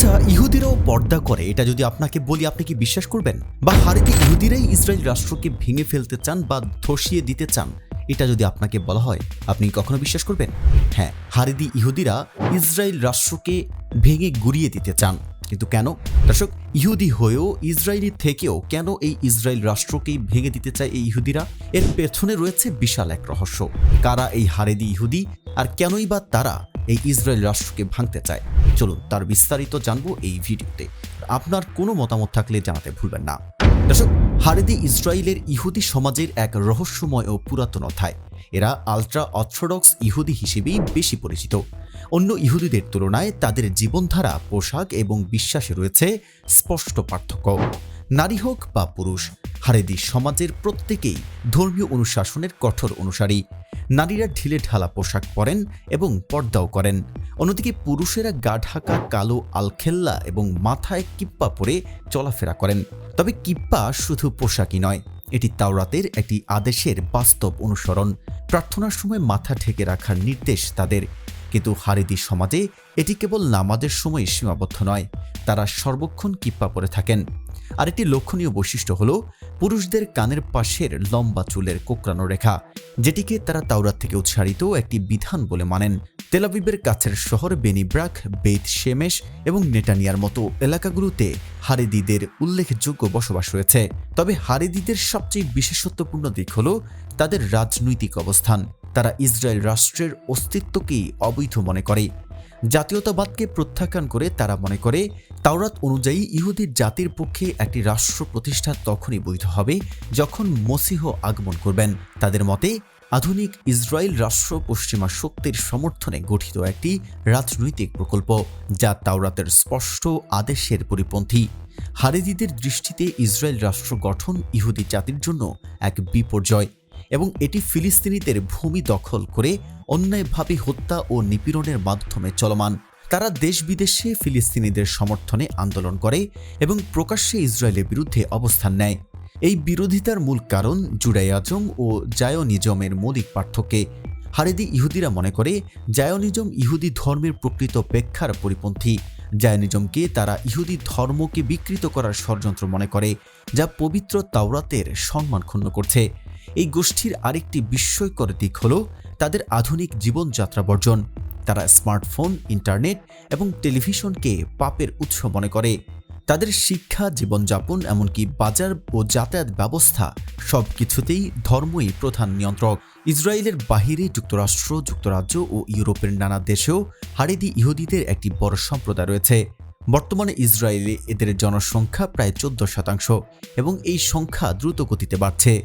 আচ্ছা ইহুদিরাও পর্দা করে, এটা যদি আপনাকে বলি, আপনি কি বিশ্বাস করবেন? বা হারিদি ইহুদিরাই ইসরায়েল রাষ্ট্রকে ভেঙে ফেলতে চান বা ধসিয়ে দিতে চান? এটা যদি আপনাকে বলা হয়, আপনি কখনো বিশ্বাস করবেন? হ্যাঁ হারিদি ইহুদিরা ইসরায়েল রাষ্ট্রকে ভেঙে গুড়িয়ে দিতে চান। কিন্তু কেন? দর্শক, ইহুদি হয়েও ইসরায়েলি থেকেও কেন এই ইসরায়েল রাষ্ট্রকেই ভেঙে দিতে চায় এই ইহুদিরা? এর পেছনে রয়েছে বিশাল এক রহস্য। কারা এই হারেদি ইহুদি, আর কেনই বা তারা এই ইসরায়েল রাষ্ট্রকে ভাঙতে চায়? চলুন তার বিস্তারিত জানব এই ভিডিওতে। আপনার কোনো মতামত থাকলে জানাতে ভুলবেন না। দর্শক, হারেদি ইসরায়েলের ইহুদি সমাজের এক রহস্যময় ও পুরাতন অধ্যায়। এরা আলট্রা অর্থোডক্স ইহুদি হিসেবেই বেশি পরিচিত। অন্য ইহুদিদের তুলনায় তাদের জীবনধারা, পোশাক এবং বিশ্বাসে রয়েছে স্পষ্ট পার্থক্য। নারী হোক বা পুরুষ, হারেদি সমাজের প্রত্যেকেই ধর্মীয় অনুশাসনের কঠোর অনুসারী। নারীরা ঢিলে ঢালা পোশাক পরেন এবং পর্দাও করেন। অন্যদিকে পুরুষেরা গা ঢাকা, কালো আলখেল্লা এবং মাথায় কিপ্পা পরে চলাফেরা করেন। তবে কিপ্পা শুধু পোশাকই নয়, এটি তাওরাতের একটি আদেশের বাস্তব অনুসরণ। প্রার্থনার সময় মাথা ঢেকে রাখার নির্দেশ তাদের। কিন্তু হারিদি সমাজে এটি কেবল নামাজের সময় সীমাবদ্ধ নয়, তারা সর্বক্ষণ কিপ্পা পরে থাকেন। আরেকটি লক্ষণীয় বৈশিষ্ট্য হল পুরুষদের কানের পাশের লম্বা চুলের কোকড়ানো রেখা, যেটিকে তারা তাওরাত থেকে উৎসারিত একটি বিধান বলে মানেন। তেলাবিবের কাছের শহর বেনিব্রাক বেত শেমেশ এবং নেটানিয়ার মতো এলাকাগুলোতে হারিদিদের উল্লেখযোগ্য বসবাস রয়েছে। তবে হারিদিদের সবচেয়ে বিশেষত্বপূর্ণ দিক হল তাদের রাজনৈতিক অবস্থান। তারা ইসরায়েল রাষ্ট্রের অস্তিত্বকেই অবৈধ মনে করে। জাতীয়তাবাদকে প্রত্যাখ্যান করে তারা মনে করে, তাওরাত অনুযায়ী ইহুদির জাতির পক্ষে একটি রাষ্ট্র প্রতিষ্ঠা তখনই বৈধ হবে যখন মসিহ আগমন করবেন। তাদের মতে, আধুনিক ইসরায়েল রাষ্ট্র পশ্চিমা শক্তির সমর্থনে গঠিত একটি রাজনৈতিক প্রকল্প, যা তাওরাতের স্পষ্ট আদেশের পরিপন্থী। হারেদিদের দৃষ্টিতে ইসরায়েল রাষ্ট্র গঠন ইহুদি জাতির জন্য এক বিপর্যয় এবং এটি ফিলিস্তিনিদের ভূমি দখল করে অন্যায়ভাবে হত্যা ও নিপীড়নের মাধ্যমে চলমান। তারা দেশ বিদেশে ফিলিস্তিনিদের সমর্থনে আন্দোলন করে এবং প্রকাশ্যে ইসরায়েলের বিরুদ্ধে অবস্থান নেয়। এই বিরোধিতার মূল কারণ জুডাইয়াজম ও জায়োনিজমের মৌলিক পার্থক্যে। হারেদি ইহুদিরা মনে করে, জায়নিজম ইহুদি ধর্মের প্রকৃত ব্যাখ্যার পরিপন্থী। জায়নিজমকে তারা ইহুদি ধর্মকে বিকৃত করার ষড়যন্ত্র মনে করে, যা পবিত্র তাওরাতের সম্মান ক্ষুণ্ণ করছে। এই গোষ্ঠীর আরেকটি বিস্ময়কর দিক হল তাদের আধুনিক জীবনযাত্রা বর্জন। তারা স্মার্টফোন, ইন্টারনেট এবং টেলিভিশনকে পাপের উৎস মনে করে। তাদের শিক্ষা, জীবনযাপন এমনকি বাজার ও যাতায়াত ব্যবস্থা সব কিছুতেই ধর্মই প্রধান নিয়ন্ত্রক। ইসরায়েলের বাহিরে যুক্তরাষ্ট্র, যুক্তরাজ্য ও ইউরোপের নানা দেশেও হারিদি ইহুদিদের একটি বড় সম্প্রদায় রয়েছে। বর্তমানে ইসরায়েলে এদের জনসংখ্যা প্রায় চোদ্দ শতাংশ এবং এই সংখ্যা দ্রুত গতিতে বাড়ছে।